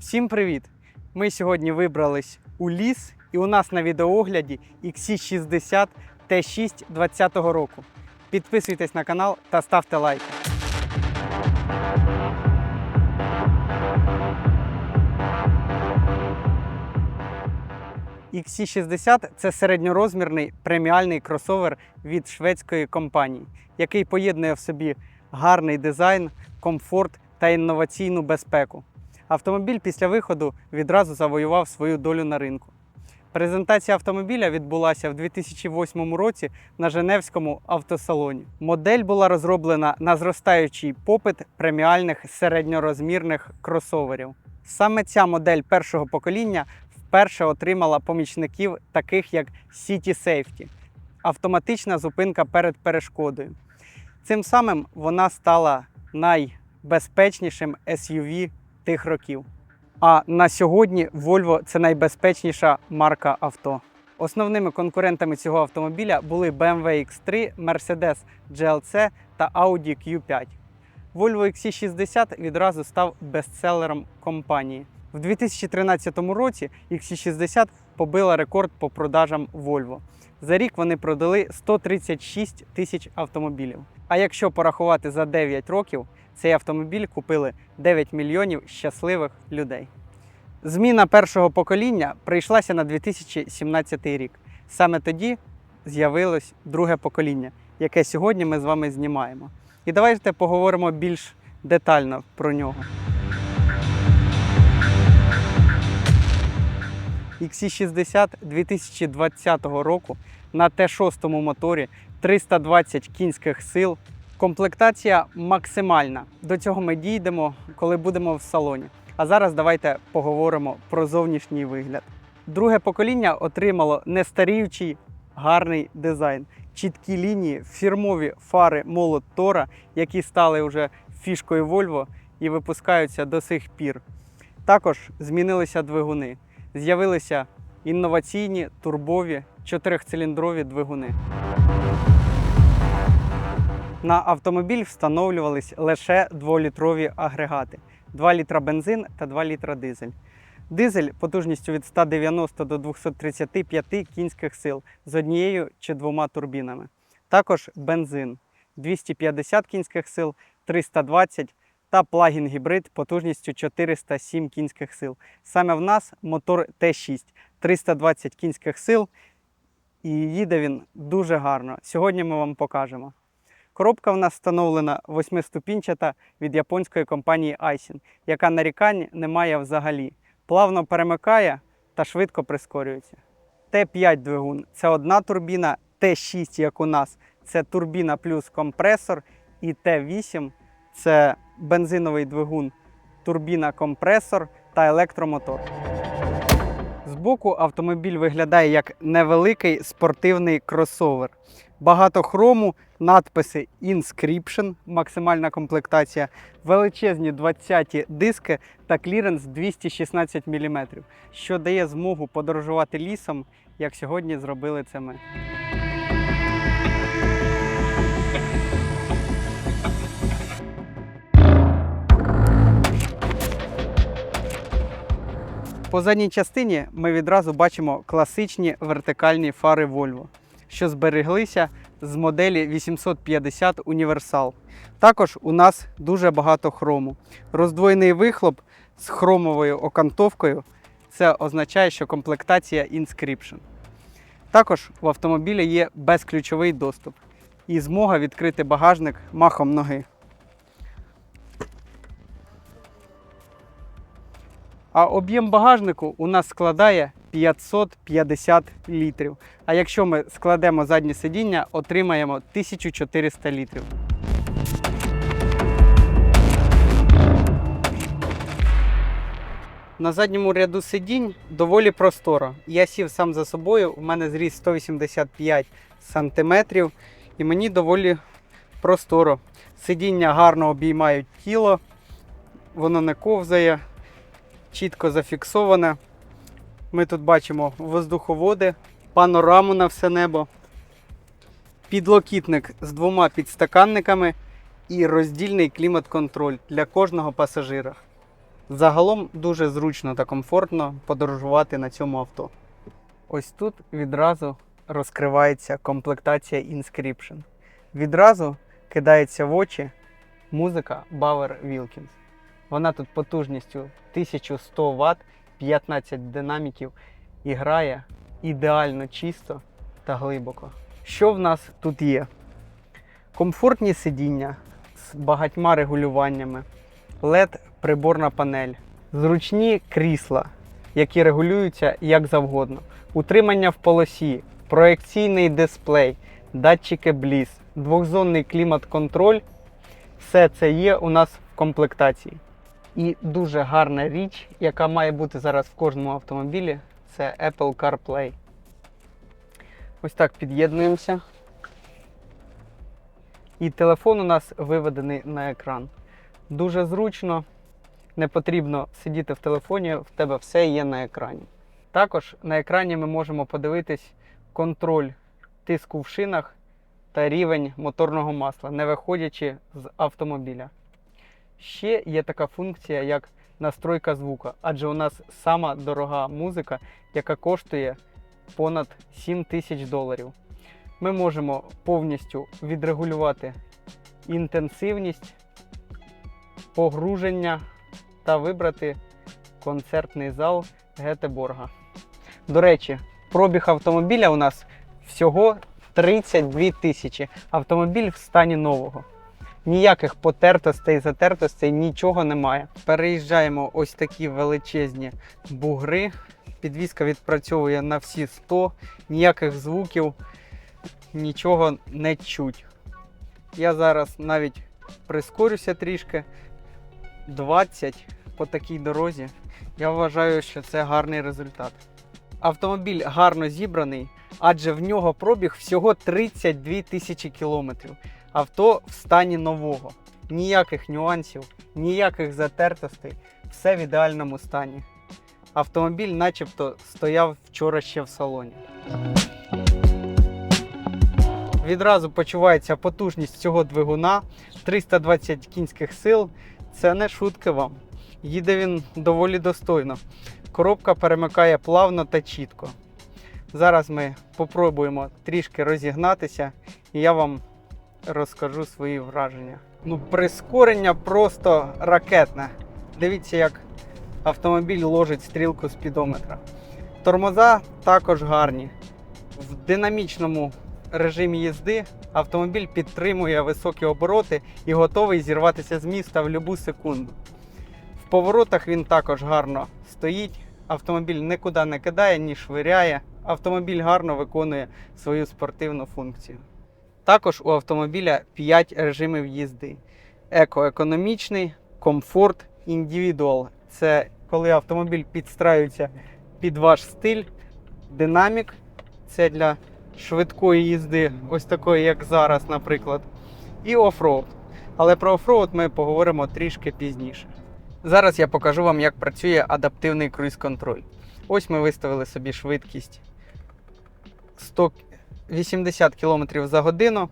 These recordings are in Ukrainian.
Всім привіт! Ми сьогодні вибрались у ліс, і у нас на відеоогляді XC60 T6 2020 року. Підписуйтесь на канал та ставте лайки. XC60 це середньорозмірний преміальний кросовер від шведської компанії, який поєднує в собі гарний дизайн, комфорт та інноваційну безпеку. Автомобіль після виходу відразу завоював свою долю на ринку. Презентація автомобіля відбулася в 2008 році на Женевському автосалоні. Модель була розроблена на зростаючий попит преміальних середньорозмірних кросоверів. Саме ця модель першого покоління вперше отримала помічників, таких як City Safety – автоматична зупинка перед перешкодою. Цим самим вона стала найбезпечнішим SUV тих років. А на сьогодні Volvo це найбезпечніша марка авто. Основними конкурентами цього автомобіля були BMW X3, Mercedes GLC та Audi Q5. Volvo XC60 відразу став бестселером компанії. В 2013 році XC60 побила рекорд по продажам Volvo. За рік вони продали 136 тисяч автомобілів. А якщо порахувати за 9 років, цей автомобіль купили 9 мільйонів щасливих людей. Зміна першого покоління прийшлася на 2017 рік. Саме тоді з'явилось друге покоління, яке сьогодні ми з вами знімаємо. І давайте поговоримо більш детально про нього. XC60 2020 року на Т6 моторі 320 кінських сил. Комплектація максимальна. До цього ми дійдемо, коли будемо в салоні. А зараз давайте поговоримо про зовнішній вигляд. Друге покоління отримало нестаріючий гарний дизайн, чіткі лінії, фірмові фари молот Тора, які стали вже фішкою Volvo і випускаються до сих пір. Також змінилися двигуни. З'явилися інноваційні турбові чотирьохциліндрові двигуни. На автомобіль встановлювались лише 2-літрові агрегати: 2 літра бензин та 2 літра дизель. Дизель потужністю від 190 до 235 кінських сил з однією чи двома турбінами. Також бензин 250 кінських сил, 320 та плагін гібрид потужністю 407 кінських сил. Саме в нас мотор Т6 320 кінських сил, і їде він дуже гарно. Сьогодні ми вам покажемо. Коробка в нас встановлена восьмиступінчата від японської компанії Aisin, яка нарікань не має взагалі. Плавно перемикає та швидко прискорюється. Т5 двигун це одна турбіна, Т6, як у нас, це турбіна плюс компресор, і Т8 це бензиновий двигун, турбіна компресор та електромотор. Збоку автомобіль виглядає як невеликий спортивний кросовер. Багато хрому, надписи Inscription, максимальна комплектація, величезні 20-ті диски та кліренс 216 мм, що дає змогу подорожувати лісом, як сьогодні зробили це ми. По задній частині ми відразу бачимо класичні вертикальні фари Volvo, що збереглися з моделі 850 Універсал. Також у нас дуже багато хрому. Роздвоєний вихлоп з хромовою окантовкою це означає, що комплектація Inscription. Також в автомобілі є безключовий доступ і змога відкрити багажник махом ноги. А об'єм багажнику у нас складає 550 літрів. А якщо ми складемо заднє сидіння, отримаємо 1400 літрів. На задньому ряду сидінь доволі просторо. Я сів сам за собою, у мене зріс 185 сантиметрів, і мені доволі просторо. Сидіння гарно обіймають тіло, воно не ковзає, чітко зафіксоване. Ми тут бачимо воздуховоди, панораму на все небо, підлокітник з двома підстаканниками і роздільний клімат-контроль для кожного пасажира. Загалом дуже зручно та комфортно подорожувати на цьому авто. Ось тут відразу розкривається комплектація Inscription. Відразу кидається в очі музика Bauer Wilkins. Вона тут потужністю 1100 Вт, 15 динаміків і грає ідеально чисто та глибоко. Що в нас тут є? Комфортні сидіння з багатьма регулюваннями, LED приборна панель, зручні крісла, які регулюються як завгодно, утримання в полосі, проекційний дисплей, датчики бліз, двохзонний клімат-контроль. Все це є у нас в комплектації. І дуже гарна річ, яка має бути зараз в кожному автомобілі, це Apple CarPlay. Ось так під'єднуємося. І телефон у нас виведений на екран. Дуже зручно, не потрібно сидіти в телефоні, в тебе все є на екрані. Також на екрані ми можемо подивитись контроль тиску в шинах та рівень моторного масла, не виходячи з автомобіля. Ще є така функція, як настройка звука, адже у нас сама дорога музика, яка коштує понад 7 тисяч доларів. Ми можемо повністю відрегулювати інтенсивність, погруження та вибрати концертний зал Гетеборга. До речі, пробіг автомобіля у нас всього 32 тисячі. Автомобіль в стані нового. Ніяких потертостей, затертостей, нічого немає. Переїжджаємо ось такі величезні бугри. Підвізка відпрацьовує на всі 100, ніяких звуків, нічого не чуть. Я зараз навіть прискорюся трішки. 20 по такій дорозі. Я вважаю, що це гарний результат. Автомобіль гарно зібраний, адже в нього пробіг всього 32 тисячі кілометрів. Авто в стані нового. Ніяких нюансів, ніяких затертостей, все в ідеальному стані. Автомобіль начебто стояв вчора ще в салоні. Відразу почувається потужність цього двигуна 320 кінських сил. Це не шутки вам. Їде він доволі достойно. Коробка перемикає плавно та чітко. Зараз ми попробуємо трішки розігнатися, і я вам розкажу свої враження. Ну, прискорення просто ракетне. Дивіться, як автомобіль ложить стрілку спідометра. Тормоза також гарні. В динамічному режимі їзди автомобіль підтримує високі обороти і готовий зірватися з міста в будь-яку секунду. В поворотах він також гарно стоїть. Автомобіль нікуди не кидає, ні швиряє. Автомобіль гарно виконує свою спортивну функцію. Також у автомобіля 5 режимів їзди: екоекономічний, комфорт, індивідуал. Це коли автомобіль підстраюється під ваш стиль, динамік це для швидкої їзди, ось такої, як зараз, наприклад, і офроуд. Але про офроуд ми поговоримо трішки пізніше. Зараз я покажу вам, як працює адаптивний круїз-контроль. Ось ми виставили собі швидкість 180 км за годину.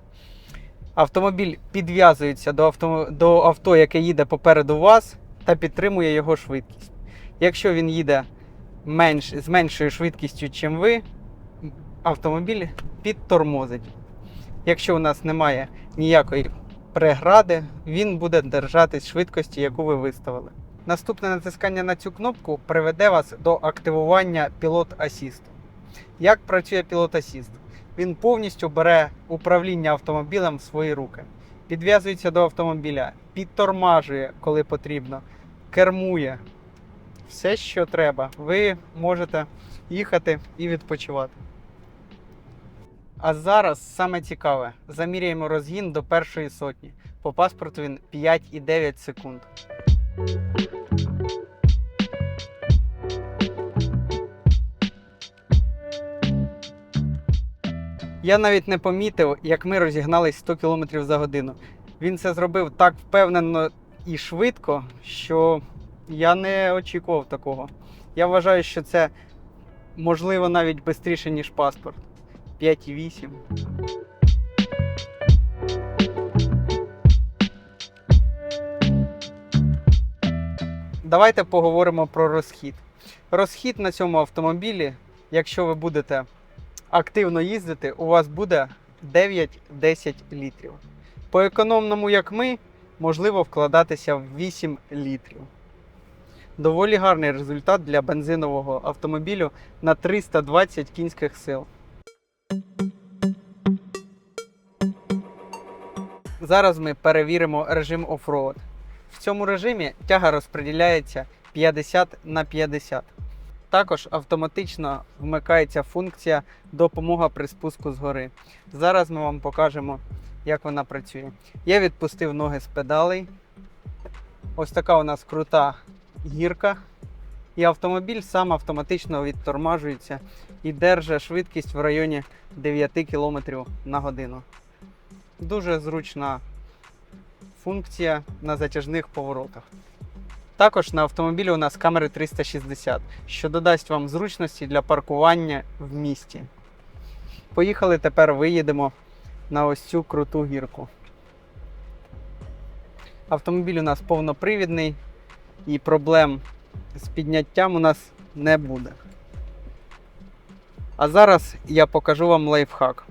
Автомобіль підв'язується до авто, до авто, яке їде попереду вас, та підтримує його швидкість. Якщо він їде менш, з меншою швидкістю, ніж ви, автомобіль підтормозить. Якщо у нас немає ніякої прегради, він буде держатись швидкості, яку ви виставили. Наступне натискання на цю кнопку приведе вас до активування пілот Assist. Як працює пілот Assist? Він повністю бере управління автомобілем в свої руки, підв'язується до автомобіля, підтормажує, коли потрібно, кермує. Все, що треба, ви можете їхати і відпочивати. А зараз саме цікаве: заміряємо розгін до першої сотні. По паспорту він 5,9 секунд. Я навіть не помітив, як ми розігнались 100 км за годину. Він це зробив так впевнено і швидко, що я не очікував такого. Я вважаю, що це можливо навіть швидше, ніж паспорт. 5,8. давайте поговоримо про розхід. Розхід на цьому автомобілі, якщо ви будете активно їздити, у вас буде 9-10 літрів. По економному, як ми, можливо вкладатися в 8 літрів. Доволі гарний результат для бензинового автомобілю на 320 кінських сил. Зараз ми перевіримо режим оффроуд. В цьому режимі тяга розподіляється 50 на 50. Також автоматично вмикається функція допомога при спуску з гори. Зараз ми вам покажемо, як вона працює. Я відпустив ноги з педалей. Ось така у нас крута гірка. І автомобіль сам автоматично відтормажується і держить швидкість в районі 9 км на годину. Дуже зручна функція на затяжних поворотах. Також на автомобілі у нас камери 360, що додасть вам зручності для паркування в місті. Поїхали тепер виїдемо на ось цю круту гірку. Автомобіль у нас повнопривідний і проблем з підняттям у нас не буде. А зараз я покажу вам лайфхак.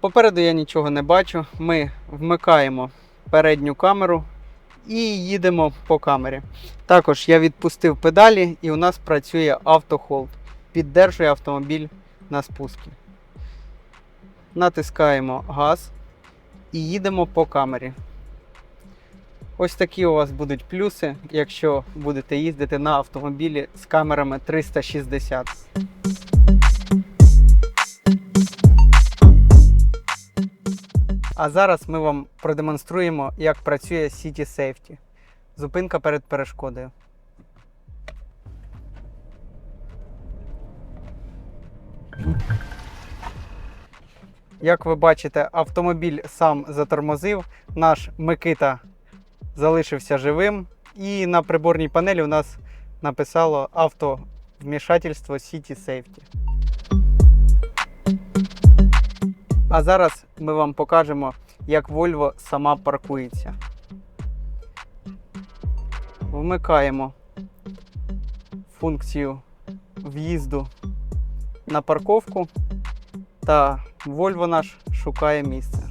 Попереду я нічого не бачу. Ми вмикаємо передню камеру і їдемо по камері. Також я відпустив педалі і у нас працює автохолд. Піддержує автомобіль на спуску. Натискаємо газ і їдемо по камері. Ось такі у вас будуть плюси, якщо будете їздити на автомобілі з камерами 360. А зараз ми вам продемонструємо, як працює City Safety. Зупинка перед перешкодою. Як ви бачите, автомобіль сам затормозив, наш Микита залишився живим. І на приборній панелі у нас написало автовмішательство City Safety. А зараз ми вам покажемо, як Volvo сама паркується. Вмикаємо функцію в'їзду на парковку та Volvo наш шукає місце.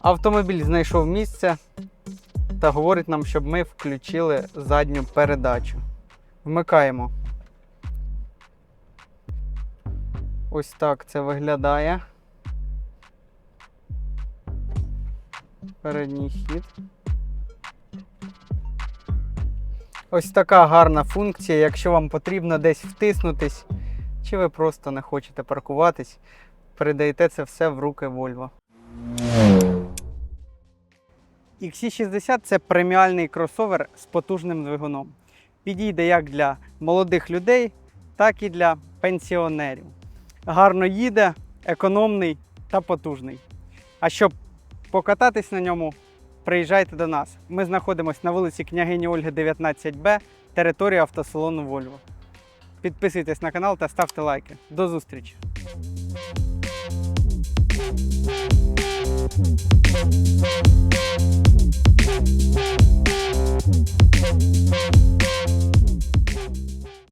Автомобіль знайшов місце та говорить нам, щоб ми включили задню передачу. Вмикаємо. Ось так це виглядає. Передній хід. Ось така гарна функція, якщо вам потрібно десь втиснутись, чи ви просто не хочете паркуватись, передаєте це все в руки Volvo. XC60 це преміальний кросовер з потужним двигуном. Підійде як для молодих людей, так і для пенсіонерів. Гарно їде, економний та потужний. А щоб покататись на ньому, приїжджайте до нас. Ми знаходимося на вулиці Княгині Ольги, 19Б, територія автосалону Volvo. Підписуйтесь на канал та ставте лайки. До зустрічі!